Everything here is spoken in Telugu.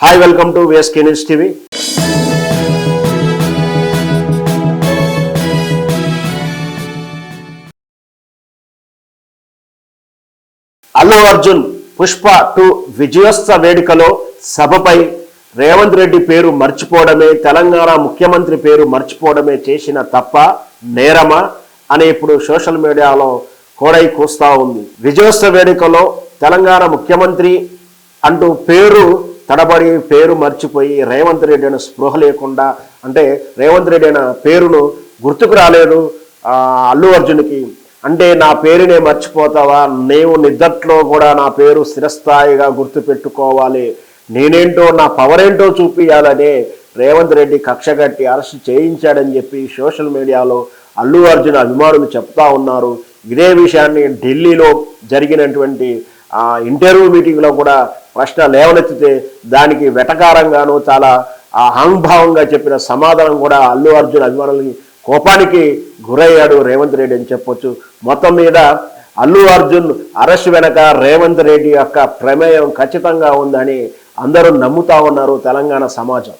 Hi welcome to VSK news TV Allu Arjun Pushpa two విజయోత్సవ వేడుకలో సభపై రేవంత్ రెడ్డి పేరు మర్చిపోవడమే తెలంగాణ ముఖ్యమంత్రి పేరు మర్చిపోవడమే చేసిన తప్ప నేరమా అని ఇప్పుడు సోషల్ మీడియాలో కోడై కూస్తా ఉంది. విజయోత్సవ వేడుకలో తెలంగాణ ముఖ్యమంత్రి అంటూ పేరు తడబడి పేరు మర్చిపోయి రేవంత్ రెడ్డి అని స్పృహ లేకుండా అంటే రేవంత్ రెడ్డి అనే పేరును గుర్తుకు రాలేదు. అల్లు అర్జున్కి. అంటే నా పేరునే మర్చిపోతావా? నేను నిద్దట్లో కూడా నా పేరు స్థిరస్థాయిగా గుర్తు పెట్టుకోవాలి నేనేంటో నా పవర్ ఏంటో చూపించాలనే రేవంత్ రెడ్డి కక్షగట్టి అరెస్ట్ చేయించాడని చెప్పి సోషల్ మీడియాలో అల్లు అర్జున్ అభిమానులు చెప్తా ఉన్నారు. ఇదే విషయాన్ని ఢిల్లీలో జరిగినటువంటి ఇంటర్వ్యూ మీటింగ్లో కూడా ప్రశ్న లేవనెత్తితే దానికి వెటకారంగాను చాలా ఆ అహంభావంగా చెప్పిన సమాధానం కూడా అల్లు అర్జున్ అభిమానులకి కోపానికి గురయ్యాడు రేవంత్ రెడ్డి అని చెప్పొచ్చు. మొత్తం మీద అల్లు అర్జున్ అరెస్ట్ వెనక రేవంత్ రెడ్డి యొక్క ప్రమేయం ఖచ్చితంగా ఉందని అందరూ నమ్ముతా ఉన్నారు తెలంగాణ సమాజం.